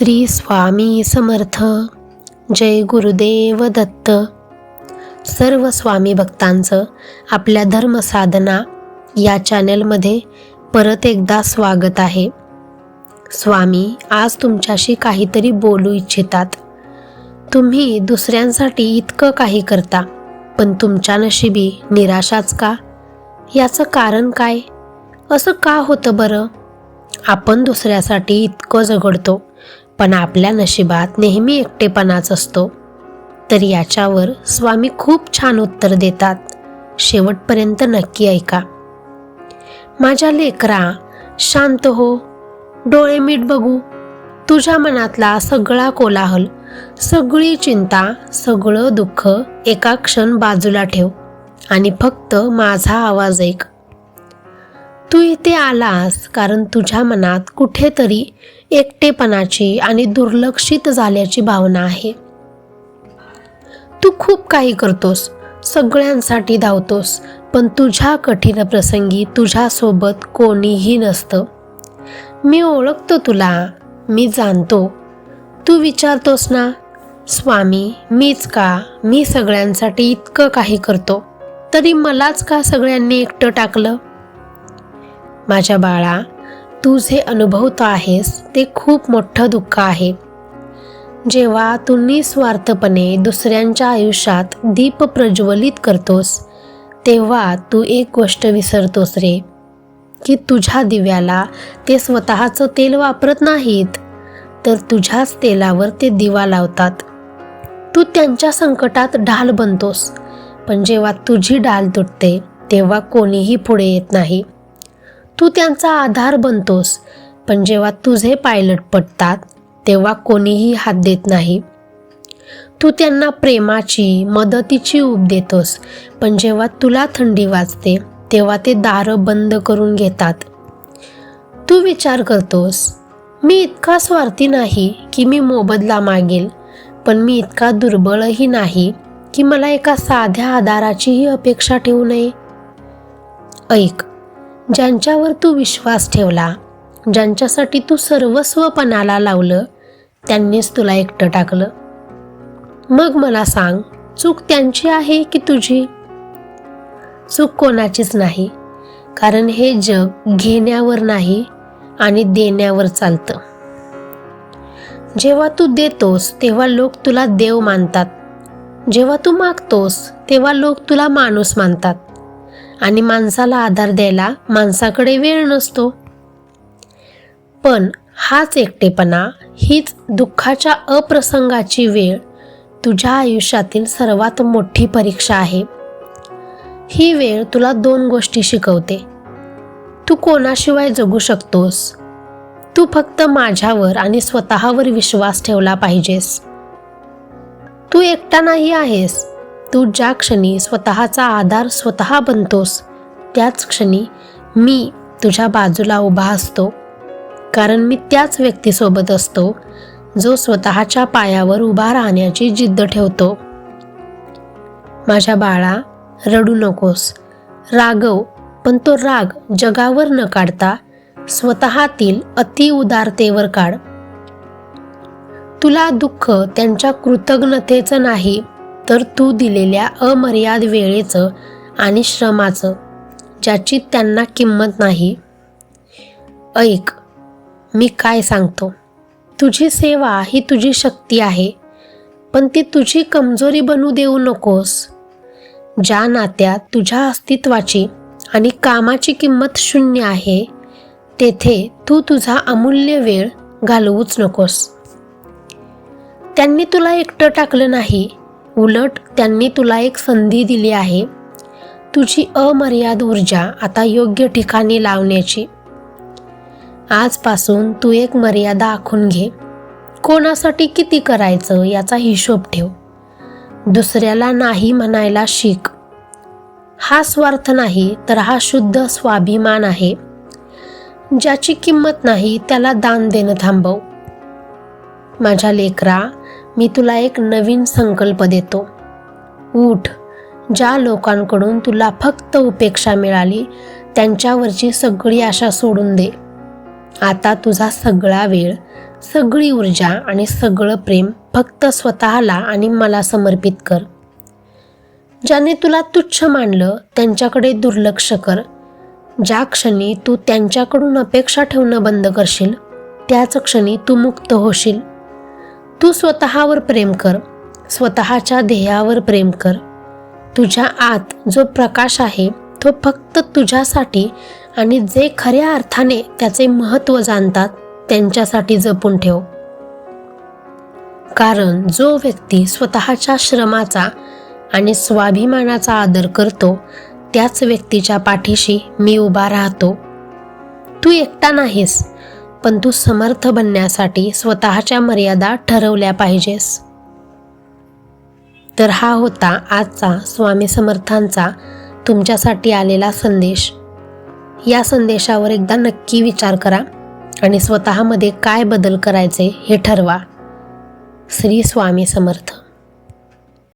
श्री स्वामी समर्थ. जय गुरुदेव दत्त. सर्व स्वामी भक्तांचं आपल्या धर्मसाधना या चॅनेलमध्ये परत एकदा स्वागत आहे. स्वामी आज तुमच्याशी काहीतरी बोलू इच्छितात. तुम्ही दुसऱ्यांसाठी इतकं काही करता पण तुमच्या नशिबी निराशाच का? याचं कारण काय? असं का होतं बरं? आपण दुसऱ्यासाठी इतकं झगडतो पण आपल्या नशिबात नेहमी एकटेपणाच असतो. तर याच्यावर स्वामी खूप छान उत्तर देतात. शेवटपर्यंत नक्की ऐका. माझ्या लेकरा शांत हो. डोळे मीठ बघू. तुझ्या मनातला सगळा कोलाहल सगळी चिंता सगळं दुःख एका क्षण बाजूला ठेव आणि फक्त माझा आवाज ऐक. तू इथे आलास कारण तुझ्या मनात कुठेतरी एकटेपणाची आणि दुर्लक्षित झाल्याची भावना आहे. तू खूप काही करतोस सगळ्यांसाठी धावतोस पण तुझ्या कठीण प्रसंगी तुझ्यासोबत कोणीही नसतं. मी ओळखतो तुला मी जाणतो. तू विचारतोस ना स्वामी मीच का? मी सगळ्यांसाठी इतकं काही करतो. तरी मलाच का सगळ्यांनी एकटं टाकलं? माझ्या बाळा तू जे अनुभवतो आहेस ते खूप मोठं दुःख आहे. जेव्हा तू निस्वार्थपणे दुसऱ्यांच्या आयुष्यात दीप प्रज्वलित करतोस तेव्हा तू एक गोष्ट विसरतोस रे की तुझ्या दिव्याला ते स्वतःचं तेल वापरत नाहीत तर तुझ्याच तेलावर ते दिवा लावतात. तू त्यांच्या संकटात ढाल बनतोस पण जेव्हा तुझी ढाल तुटते तेव्हा कोणीही पुढे येत नाही. तू त्यांचा आधार बनतोस. पण जेव्हा तुझे पायलट पडतात तेव्हा कोणीही हात देत नाही. तू त्यांना प्रेमाची मदतीची ऊब देतोस. पण जेव्हा तुला थंडी वाजते तेव्हा ते दारं बंद करून घेतात. तू विचार करतोस मी इतका स्वार्थी नाही की मी मोबदला मागेल. पण मी इतका दुर्बळही नाही की मला एका साध्या आधाराचीही अपेक्षा ठेवू नये. ऐक ज्यांच्यावर तू विश्वास ठेवला ज्यांच्यासाठी तू सर्वस्व पणाला लावलं त्यांनीच तुला एकटं टाकलं. मग मला सांग चूक त्यांची आहे की तुझी? चूक कोणाचीच नाही कारण हे जग घेण्यावर नाही आणि देण्यावर चालतं. जेव्हा तू देतोस तेव्हा लोक तुला देव मानतात. जेव्हा तू मागतोस तेव्हा लोक तुला माणूस मानतात. आणि माणसाला आधार द्यायला माणसाकडे वेळ नसतो. पण हाच एकटेपणा हीच दुःखाच्या अप्रसंगाची वेळ तुझ्या आयुष्यातील सर्वात मोठी परीक्षा आहे. ही वेळ तुला दोन गोष्टी शिकवते. तू कोणाशिवाय जगू शकतोस? तू फक्त माझ्यावर आणि स्वतःवर विश्वास ठेवला पाहिजेस. तू एकटा नाही आहेस. तू ज्या क्षणी स्वतःचा आधार स्वतः बनतोस त्याच क्षणी मी तुझ्या बाजूला उभा असतो. कारण मी त्याच व्यक्तीसोबत असतो जो स्वतःच्या पायावर उभा राहण्याची जिद्द ठेवतो. माझ्या बाळा रडू नकोस. रागव पण तो राग जगावर न काढता स्वतःतील अतिउदारतेवर काढ. तुला दुःख त्यांच्या कृतज्ञतेचं नाही तर तू दिलेल्या अमर्याद वेळेचं आणि श्रमाचं ज्याची त्यांना किंमत नाही. ऐक मी काय सांगतो? तुझी सेवा ही तुझी शक्ती आहे पण ती तुझी कमजोरी बनू देऊ नकोस. ज्या नात्यात तुझ्या अस्तित्वाची आणि कामाची किंमत शून्य आहे तेथे तू तुझा अमूल्य वेळ घालवूच नकोस. त्यांनी तुला एकटं टाकलं नाही उलट त्यांनी तुला एक संधी दिली आहे. तुझी अमर्याद ऊर्जा आता योग्य ठिकाणी लावण्याची. आजपासून तू एक मर्यादा आखून घे. कोणासाठी किती करायचं याचा हिशोब ठेव. दुसऱ्याला नाही म्हणायला शिक. हा स्वार्थ नाही तर हा शुद्ध स्वाभिमान आहे. ज्याची किंमत नाही त्याला दान देणं थांबव. माझ्या लेकरा मी तुला एक नवीन संकल्प देतो. उठ. ज्या लोकांकडून तुला फक्त उपेक्षा मिळाली त्यांच्यावरची सगळी आशा सोडून दे. आता तुझा सगळा वेळ सगळी ऊर्जा आणि सगळं प्रेम फक्त स्वतःला आणि मला समर्पित कर. ज्याने तुला तुच्छ मानलं त्यांच्याकडे दुर्लक्ष कर. ज्या क्षणी तू त्यांच्याकडून अपेक्षा ठेवणं बंद करशील त्याच क्षणी तू मुक्त होशील. तू स्वतःवर प्रेम कर स्वतःच्या ध्येयावर प्रेम कर. तुझ्या आत जो प्रकाश आहे तो फक्त तुझ्यासाठी आणि जे खऱ्या अर्थाने त्याचे महत्त्व जाणतात त्यांच्यासाठी जपून ठेव. कारण जो व्यक्ती स्वतःच्या श्रमाचा आणि स्वाभिमानाचा आदर करतो त्याच व्यक्तीच्या पाठीशी मी उभा राहतो. तू एकटा नाहीस पण तू समर्थ बनण्यासाठी स्वतःच्या मर्यादा ठरवल्या पाहिजेस. तर हा होता आजचा स्वामी समर्थांचा तुमच्यासाठी आलेला संदेश. या संदेशावर एकदा नक्की विचार करा आणि स्वतःमध्ये काय बदल करायचे हे ठरवा. श्री स्वामी समर्थ.